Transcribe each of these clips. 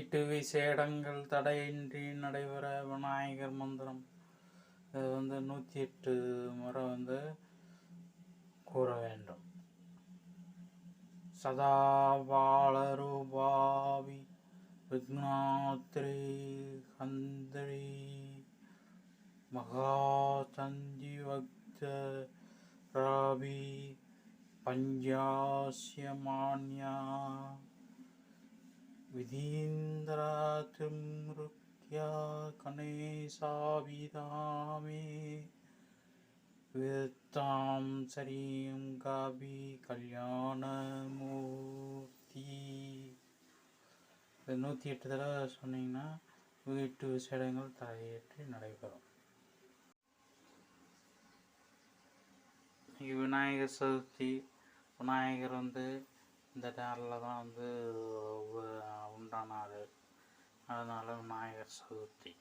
வீட்டு விசேடங்கள் தடையின்றி நடைபெற விநாயகர் மந்திரம். இது வந்து நூற்றி எட்டு முறை வந்து கூற வேண்டும். சதா பாலரூபாவி விக்னாத்ரி ஹந்திரி மகாசஞ்சீவக்த ராவி பஞ்சாசியமான்யா विधीन्द्रातिमृत्या कणेशाभिधामे वित्तां सरीं गाभि கல்யாணமூர்த்தி இது நூற்றி எட்டு தடவை சொன்னீங்கன்னா வீட்டு விசேடங்கள் தலையேற்றி நடைபெறும் இன்னைக்கு விநாயகர் சதுர்த்தி விநாயகர் வந்து இந்த நேரில் தான் வந்து ஒன்றாம் நாள் அதனால் விநாயகர் சதுர்த்தி.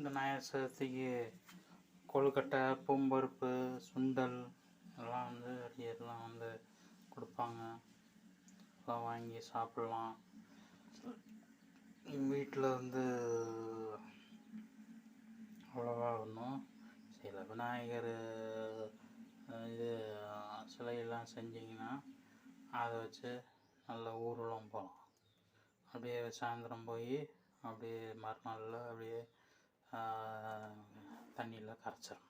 இந்த விநாயகர் சதுர்த்திக்கு கொழுக்கட்டை பூம்பருப்பு சுண்டல் எல்லாம் வந்து அடியெல்லாம் வந்து கொடுப்பாங்க. எல்லாம் வாங்கி சாப்பிட்லாம். வீட்டில் வந்து அவ்வளோவா ஒன்றும் சில விநாயகர் இது சிலையெல்லாம் செஞ்சிங்கன்னா அதை வச்சு நல்ல ஊர்வலம் போகலாம். அப்படியே சாயந்தரம் போய் அப்படியே மறுநாளில் அப்படியே தண்ணியில் கரைச்சிரும்